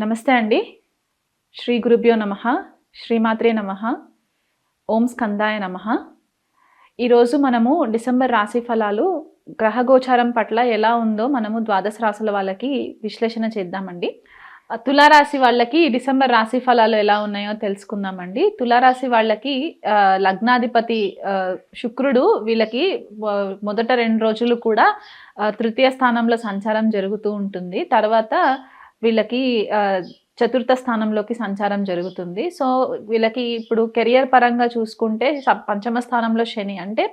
నమస్తే అండి. శ్రీ గురుభ్యో నమ శ్రీమాత్రే నమ ఓం స్కందాయ నమ. ఈరోజు మనము డిసెంబర్ రాశి ఫలాలు గ్రహగోచారం పట్ల ఎలా ఉందో మనము ద్వాదశ రాశుల వాళ్ళకి విశ్లేషణ చేద్దామండి. తులారాశి వాళ్ళకి డిసెంబర్ రాశి ఫలాలు ఎలా ఉన్నాయో తెలుసుకుందామండి. తులారాశి వాళ్ళకి లగ్నాధిపతి శుక్రుడు వీళ్ళకి మొదట రెండు రోజులు కూడా తృతీయ స్థానంలో సంచారం జరుగుతూ ఉంటుంది. తర్వాత వీళ్ళకి చతుర్థ స్థానంలోకి సంచారం జరుగుతుంది. సో వీళ్ళకి ఇప్పుడు కెరియర్ పరంగా చూసుకుంటే పంచమ స్థానంలో శని అంటే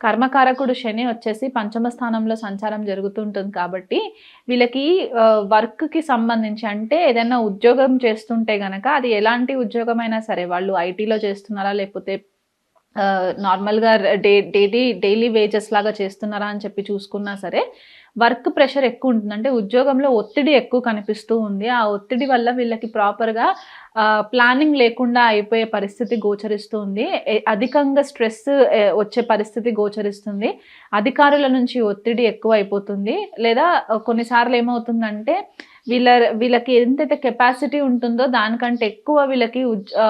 కర్మకారకుడు శని వచ్చేసి పంచమ స్థానంలో సంచారం జరుగుతుంటుంది కాబట్టి వీళ్ళకి వర్క్కి సంబంధించి అంటే ఏదైనా ఉద్యోగం చేస్తుంటే గనక అది ఎలాంటి ఉద్యోగం అయినా సరే వాళ్ళు ఐటీలో చేస్తున్నారా లేకపోతే నార్మల్గా డే డైలీ డైలీ వేజెస్ లాగా చేస్తున్నారా అని చెప్పి చూసుకున్నా సరే వర్క్ ప్రెషర్ ఎక్కువ ఉంటుంది. అంటే ఉద్యోగంలో ఒత్తిడి ఎక్కువ కనిపిస్తూ ఉంది. ఆ ఒత్తిడి వల్ల వీళ్ళకి ప్రాపర్గా ప్లానింగ్ లేకుండా అయిపోయే పరిస్థితి గోచరిస్తుంది అధికంగా స్ట్రెస్ వచ్చే పరిస్థితి గోచరిస్తుంది. అధికారుల నుంచి ఒత్తిడి ఎక్కువ అయిపోతుంది లేదా కొన్నిసార్లు ఏమవుతుందంటే వీళ్ళ వీళ్ళకి ఎంతైతే కెపాసిటీ ఉంటుందో దానికంటే ఎక్కువ వీళ్ళకి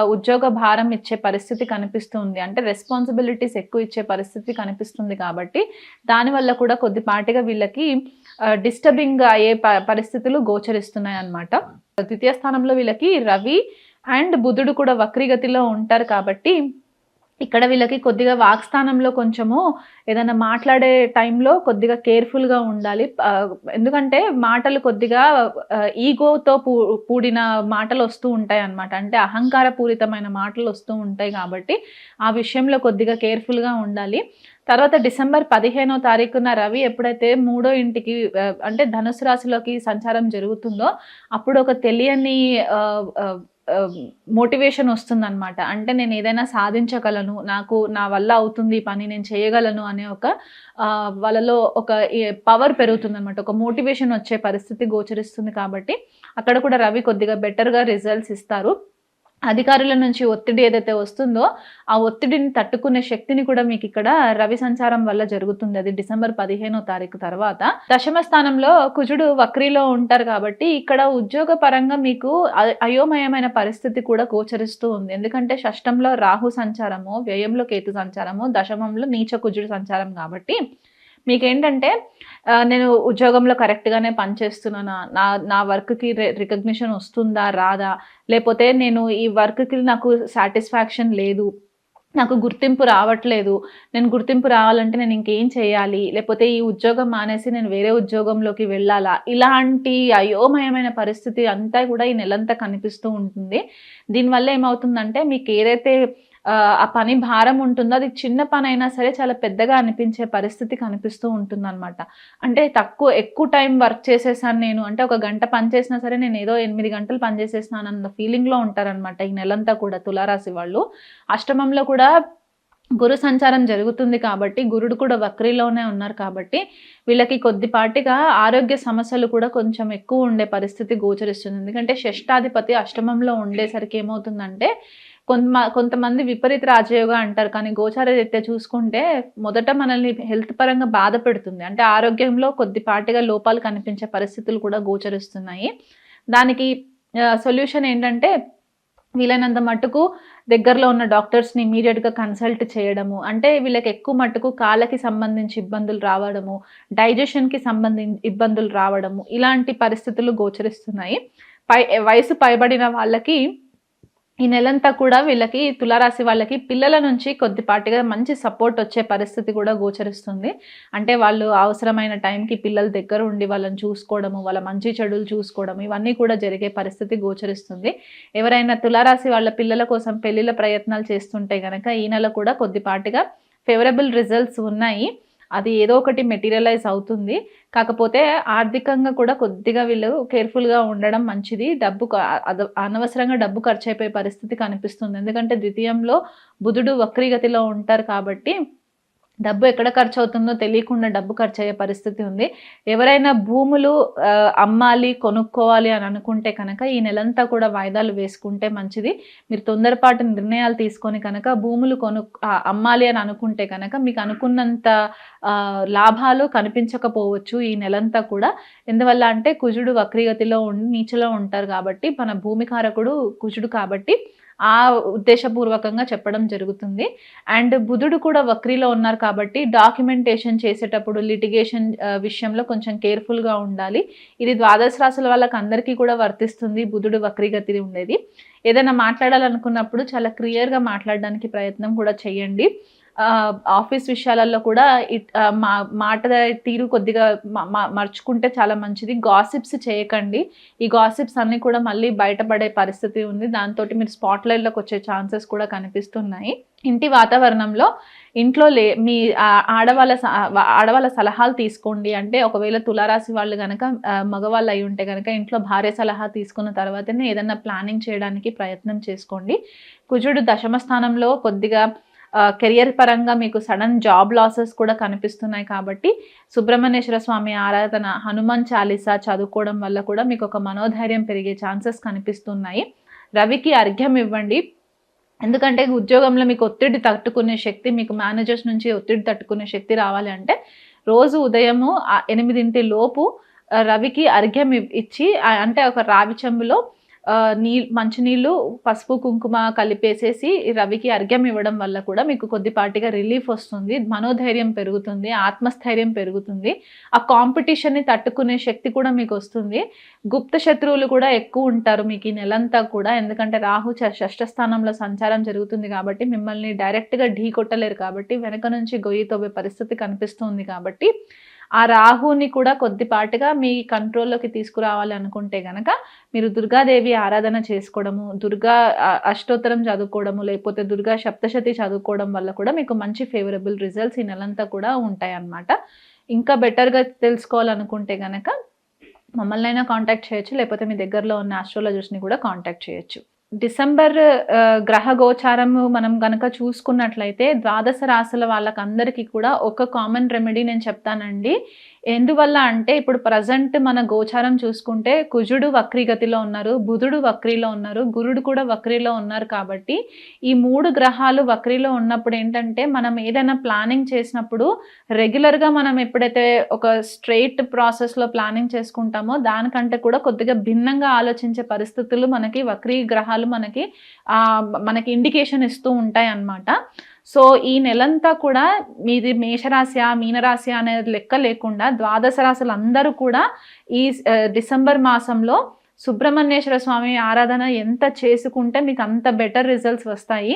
ఉద్యోగ భారం ఇచ్చే పరిస్థితి కనిపిస్తుంది. అంటే రెస్పాన్సిబిలిటీస్ ఎక్కువ ఇచ్చే పరిస్థితి కనిపిస్తుంది కాబట్టి దానివల్ల కూడా కొద్దిపాటిగా వీళ్ళకి డిస్టర్బింగ్ అయ్యే ప- పరిస్థితులు గోచరిస్తున్నాయి అన్నమాట. ద్వితీయ స్థానంలో వీళ్ళకి రవి అండ్ బుధుడు కూడా వక్రీగతిలో ఉంటారు కాబట్టి ఇక్కడ వీళ్ళకి కొద్దిగా వాక్స్థానంలో కొంచెము ఏదైనా మాట్లాడే టైంలో కొద్దిగా కేర్ఫుల్గా ఉండాలి. ఎందుకంటే మాటలు కొద్దిగా ఈగోతో పూ కూడిన మాటలు వస్తూ ఉంటాయి అన్నమాట అంటే అహంకార పూరితమైన మాటలు వస్తూ ఉంటాయి కాబట్టి ఆ విషయంలో కొద్దిగా కేర్ఫుల్గా ఉండాలి. తర్వాత డిసెంబర్ పదిహేనో తారీఖున రవి ఎప్పుడైతే మూడో ఇంటికి అంటే ధనుసు రాశిలోకి సంచారం జరుగుతుందో అప్పుడు ఒక తెలియని మోటివేషన్ వస్తుందన్నమాట. అంటే నేను ఏదైనా సాధించగలను నాకు నా వల్ల అవుతుంది పని నేను చేయగలను అనే ఒక వాళ్ళలో ఒక పవర్ పెరుగుతుంది అనమాట ఒక మోటివేషన్ వచ్చే పరిస్థితి గోచరిస్తుంది కాబట్టి అక్కడ కూడా రవి కొద్దిగా బెటర్గా రిజల్ట్స్ ఇస్తారు. అధికారుల నుంచి ఒత్తిడి ఏదైతే వస్తుందో ఆ ఒత్తిడిని తట్టుకునే శక్తిని కూడా మీకు ఇక్కడ రవి సంచారం వల్ల జరుగుతుంది. అది డిసెంబర్ పదిహేనో తారీఖు తర్వాత. దశమ స్థానంలో కుజుడు వక్రీలో ఉంటారు కాబట్టి ఇక్కడ ఉద్యోగ పరంగా మీకు అయోమయమైన పరిస్థితి కూడా గోచరిస్తూ ఉంది. ఎందుకంటే షష్టంలో రాహు సంచారము వ్యయంలో కేతు సంచారము దశమంలో నీచ కుజుడు సంచారం కాబట్టి మీకేంటంటే నేను ఉద్యోగంలో కరెక్ట్గానే పనిచేస్తున్నానా నా నా వర్క్కి రికగ్నిషన్ వస్తుందా రాదా? లేకపోతే నేను ఈ వర్క్కి నాకు సాటిస్ఫాక్షన్ లేదు నాకు గుర్తింపు రావట్లేదు నేను గుర్తింపు రావాలంటే నేను ఇంకేం చేయాలి? లేకపోతే ఈ ఉద్యోగం మానేసి నేను వేరే ఉద్యోగంలోకి వెళ్ళాలా? ఇలాంటి అయోమయమైన పరిస్థితి అంతా కూడా ఈ నెలంతా కనిపిస్తూ ఉంటుంది. దీనివల్ల ఏమవుతుందంటే మీకు ఏదైతే ఆ, పని భారం ఉంటుందో. అది చిన్న పని అయినా సరే చాలా పెద్దగా అనిపించే పరిస్థితి కనిపిస్తూ ఉంటుంది అనమాట అంటే తక్కువ ఎక్కువ టైం వర్క్ చేసేసాను నేను. అంటే ఒక గంట పని చేసినా సరే నేను ఏదో ఎనిమిది గంటలు పని చేసేసినాను అన్న ఫీలింగ్లో ఉంటారనమాట ఈ నెలంతా కూడా తులారాశి వాళ్ళు. అష్టమంలో కూడా గురు సంచారం జరుగుతుంది కాబట్టి గురుడు కూడా వక్రీలోనే ఉన్నారు కాబట్టి వీళ్ళకి కొద్దిపాటిగా ఆరోగ్య సమస్యలు కూడా కొంచెం ఎక్కువ ఉండే పరిస్థితి గోచరిస్తుంది. ఎందుకంటే షష్టాధిపతి అష్టమంలో ఉండేసరికి ఏమవుతుందంటే కొంత కొంతమంది విపరీత రాజయోగ అంటారు. కానీ గోచార రీత్యా చూసుకుంటే మొదట మనల్ని హెల్త్ పరంగా బాధ పెడుతుంది. అంటే ఆరోగ్యంలో కొద్దిపాటిగా లోపాలు కనిపించే పరిస్థితులు కూడా గోచరిస్తున్నాయి. దానికి సొల్యూషన్ ఏంటంటే వీలైనంత మట్టుకు దగ్గరలో ఉన్న డాక్టర్స్ని ఇమీడియట్గా కన్సల్ట్ చేయడము. అంటే వీళ్ళకి ఎక్కువ మట్టుకు కాళ్ళకి సంబంధించి ఇబ్బందులు రావడము డైజెషన్కి సంబంధించి ఇబ్బందులు రావడము ఇలాంటి పరిస్థితులు గోచరిస్తున్నాయి. పై వయసు పైబడిన వాళ్ళకి ఈ నెలంతా కూడా వీళ్ళకి తులారాశి వాళ్ళకి పిల్లల నుంచి కొద్దిపాటిగా మంచి సపోర్ట్ వచ్చే పరిస్థితి కూడా గోచరిస్తుంది. అంటే వాళ్ళు అవసరమైన టైంకి పిల్లల దగ్గర ఉండి వాళ్ళని చూసుకోవడము వాళ్ళ మంచి చెడులు చూసుకోవడం ఇవన్నీ కూడా జరిగే పరిస్థితి గోచరిస్తుంది. ఎవరైనా తులారాశి వాళ్ళ పిల్లల కోసం పెళ్ళిళ్ళ ప్రయత్నాలు చేస్తుంటే కనుక ఈ నెల కూడా కొద్దిపాటిగా ఫేవరబుల్ రిజల్ట్స్ ఉన్నాయి. అది ఏదో ఒకటి మెటీరియలైజ్ అవుతుంది. కాకపోతే ఆర్థికంగా కూడా కొద్దిగా వీళ్ళు కేర్ఫుల్గా ఉండడం మంచిది. డబ్బు అద- అనవసరంగా డబ్బు ఖర్చు అయిపోయే పరిస్థితి కనిపిస్తుంది. ఎందుకంటే ద్వితీయంలో బుధుడు వక్రీగతిలో ఉంటారు కాబట్టి డబ్బు ఎక్కడ ఖర్చు అవుతుందో తెలియకుండా డబ్బు ఖర్చు అయ్యే పరిస్థితి ఉంది. ఎవరైనా భూములు అమ్మాలి కొనుక్కోవాలి అని అనుకుంటే కనుక ఈ నెలంతా కూడా వాయిదాలు వేసుకుంటే మంచిది. మీరు తొందరపాటు నిర్ణయాలు తీసుకొని కనుక భూములు కొను అమ్మాలి అని అనుకుంటే కనుక మీకు అనుకున్నంత లాభాలు కనిపించకపోవచ్చు ఈ నెలంతా కూడా. ఎందువల్ల అంటే కుజుడు వక్రీగతిలో ఉండి నీచలో ఉంటారు కాబట్టి మన భూమికారకుడు కుజుడు కాబట్టి ఆ ఉద్దేశపూర్వకంగా చెప్పడం జరుగుతుంది. అండ్ బుధుడు కూడా వక్రీలో ఉన్నారు కాబట్టి డాక్యుమెంటేషన్ చేసేటప్పుడు లిటిగేషన్ విషయంలో కొంచెం కేర్ఫుల్గా ఉండాలి. ఇది ద్వాదశ రాశుల వాళ్ళకి అందరికీ కూడా వర్తిస్తుంది. బుధుడు వక్రీగతి ఉండేది. ఏదైనా మాట్లాడాలనుకున్నప్పుడు చాలా క్లియర్గా మాట్లాడడానికి ప్రయత్నం కూడా చేయండి. ఆఫీస్ విషయాలలో కూడా మా మాట తీరు కొద్దిగా మ- మ- మర్చుకుంటే చాలా మంచిది. గాసిప్స్ చేయకండి. ఈ గాసిప్స్ అన్నీ కూడా మళ్ళీ బయటపడే పరిస్థితి ఉంది. దాంతో మీరు స్పాట్ లైట్లోకి వచ్చే ఛాన్సెస్ కూడా కనిపిస్తున్నాయి. ఇంటి వాతావరణంలో ఇంట్లో లే మీ ఆడవాళ్ళ స- ఆడవాళ్ళ సలహాలు తీసుకోండి. అంటే ఒకవేళ తులారాశి వాళ్ళు కనుక మగవాళ్ళు అయి ఉంటే కనుక ఇంట్లో భార్య సలహా తీసుకున్న తర్వాతనే ఏదైనా ప్లానింగ్ చేయడానికి ప్రయత్నం చేసుకోండి. కుజుడు దశమ స్థానంలో కొద్దిగా కెరియర్ పరంగా మీకు సడన్ జాబ్ లాసెస్ కూడా కనిపిస్తున్నాయి కాబట్టి సుబ్రహ్మణ్యేశ్వర స్వామి ఆరాధన హనుమాన్ చాలీసా చదువుకోవడం వల్ల కూడా మీకు ఒక మనోధైర్యం పెరిగే ఛాన్సెస్ కనిపిస్తున్నాయి. రవికి అర్ఘ్యం ఇవ్వండి. ఎందుకంటే ఉద్యోగంలో మీకు ఒత్తిడి తట్టుకునే శక్తి మీకు మేనేజర్స్ నుంచి ఒత్తిడి తట్టుకునే శక్తి రావాలి అంటే రోజు ఉదయము ఎనిమిదింటి లోపు రవికి అర్ఘ్యం ఇచ్చి అంటే ఒక రావి చెంబులో నీ మంచినీళ్ళు పసుపు కుంకుమ కలిపేసేసి రవికి అర్ఘ్యం ఇవ్వడం వల్ల కూడా మీకు కొద్దిపాటిగా రిలీఫ్ వస్తుంది మనోధైర్యం పెరుగుతుంది ఆత్మస్థైర్యం పెరుగుతుంది ఆ కాంపిటీషన్ని తట్టుకునే శక్తి కూడా మీకు వస్తుంది. గుప్త శత్రువులు కూడా ఎక్కువ ఉంటారు మీకు ఈ నెలంతా కూడా ఎందుకంటే రాహు చ- సంచారం జరుగుతుంది కాబట్టి మిమ్మల్ని డైరెక్ట్గా ఢీ కొట్టలేరు కాబట్టి వెనక నుంచి గొయ్యి తవ్వే పరిస్థితి కనిపిస్తుంది కాబట్టి ఆ రాహుని కూడా కొద్దిపాటుగా మీ కంట్రోల్లోకి తీసుకురావాలి అనుకుంటే గనక మీరు దుర్గాదేవి ఆరాధన చేసుకోవడము దుర్గా అష్టోత్తరం చదువుకోవడము లేకపోతే దుర్గా సప్తశతి చదువుకోవడం వల్ల కూడా మీకు మంచి ఫేవరబుల్ రిజల్ట్స్ ఈ నెలంతా కూడా ఉంటాయి అన్నమాట ఇంకా బెటర్గా తెలుసుకోవాలనుకుంటే గనక మమ్మల్ని అయినా కాంటాక్ట్ చేయొచ్చు లేకపోతే మీ దగ్గరలో ఉన్న ఆస్ట్రాలజర్స్ని కూడా కాంటాక్ట్ చేయొచ్చు. డిసెంబర్ గ్రహ గోచారము మనం గనక చూసుకున్నట్లయితే ద్వాదశ రాశుల వాళ్ళకందరికీ కూడా ఒక కామన్ రెమెడీ నేను చెప్తానండి. ఎందువల్ల అంటే ఇప్పుడు ప్రజెంట్ మన గోచారం చూసుకుంటే కుజుడు వక్రీగతిలో ఉన్నారు బుధుడు వక్రీలో ఉన్నారు గురుడు కూడా వక్రీలో ఉన్నారు కాబట్టి ఈ మూడు గ్రహాలు వక్రీలో ఉన్నప్పుడు ఏంటంటే మనం ఏదైనా ప్లానింగ్ చేసినప్పుడు రెగ్యులర్గా మనం ఎప్పుడైతే ఒక స్ట్రైట్ ప్రాసెస్లో ప్లానింగ్ చేసుకుంటామో దానికంటే కూడా కొద్దిగా భిన్నంగా ఆలోచించే పరిస్థితులు మనకి వక్రీ గ్రహాలు మనకి మనకి ఇండికేషన్ ఇస్తూ ఉంటాయి అన్నమాట సో ఈ నెలంతా కూడా మీది మేషరాశి మీనరాశి అనేది లెక్క లేకుండా ద్వాదశ రాశులు అందరూ కూడా ఈ డిసెంబర్ మాసంలో సుబ్రహ్మణ్యేశ్వర స్వామి ఆరాధన ఎంత చేసుకుంటే మీకు అంత బెటర్ రిజల్ట్స్ వస్తాయి.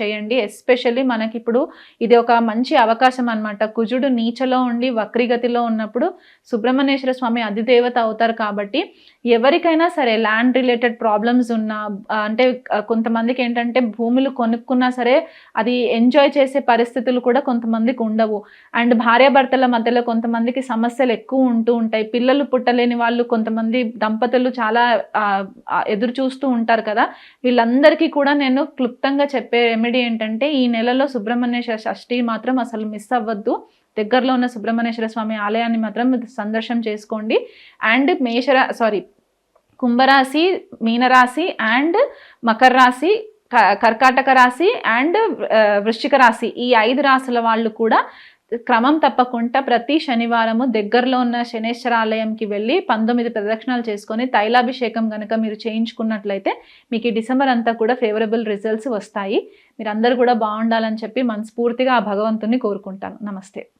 చేయండి. ఎస్పెషల్లీ మనకి ఇప్పుడు ఇది ఒక మంచి అవకాశం అన్నమాట. కుజుడు నీచలో ఉండి వక్రిగతిలో ఉన్నప్పుడు సుబ్రహ్మణ్యేశ్వర స్వామి అధిదేవత అవుతారు కాబట్టి ఎవరికైనా సరే ల్యాండ్ రిలేటెడ్ ప్రాబ్లమ్స్ ఉన్నా అంటే కొంతమందికి ఏంటంటే భూములు కొనుక్కున్నా సరే అది ఎంజాయ్ చేసే పరిస్థితులు కూడా కొంతమందికి ఉండవు. అండ్ భార్యాభర్తల మధ్యలో కొంతమందికి సమస్యలు ఎక్కువ ఉంటూ ఉంటాయి. పిల్లలు పుట్టలేని వాళ్ళు కొంతమంది దంపతులు చాలా ఎదురు చూస్తూ ఉంటారు కదా. వీళ్ళందరికీ కూడా నేను క్లుప్తంగా చెప్పే రెమెడీ ఏంటంటే ఈ నెలలో సుబ్రహ్మణ్య షష్ఠి మాత్రం అసలు మిస్ అవ్వద్దు. దగ్గరలో ఉన్న సుబ్రహ్మణ్యేశ్వర స్వామి ఆలయాన్ని మాత్రం సందర్శనం చేసుకోండి. అండ్ మేషరా సారీ కుంభరాశి మీనరాశి అండ్ మకర రాశి క- కర్కాటక రాశి అండ్ వృశ్చిక రాశి ఈ ఐదు రాశుల వాళ్ళు కూడా క్రమం తప్పకుండా ప్రతి శనివారము దగ్గరలో ఉన్న శనేశ్వర ఆలయంకి వెళ్ళి పంతొమ్మిది ప్రదక్షిణాలు చేసుకొని తైలాభిషేకం కనుక మీరు చేయించుకున్నట్లయితే మీకు ఈ డిసెంబర్ అంతా కూడా ఫేవరబుల్ రిజల్ట్స్ వస్తాయి. మీరు అందరూ కూడా బాగుండాలని చెప్పి మనస్ఫూర్తిగా ఆ భగవంతుని కోరుకుంటాను. నమస్తే.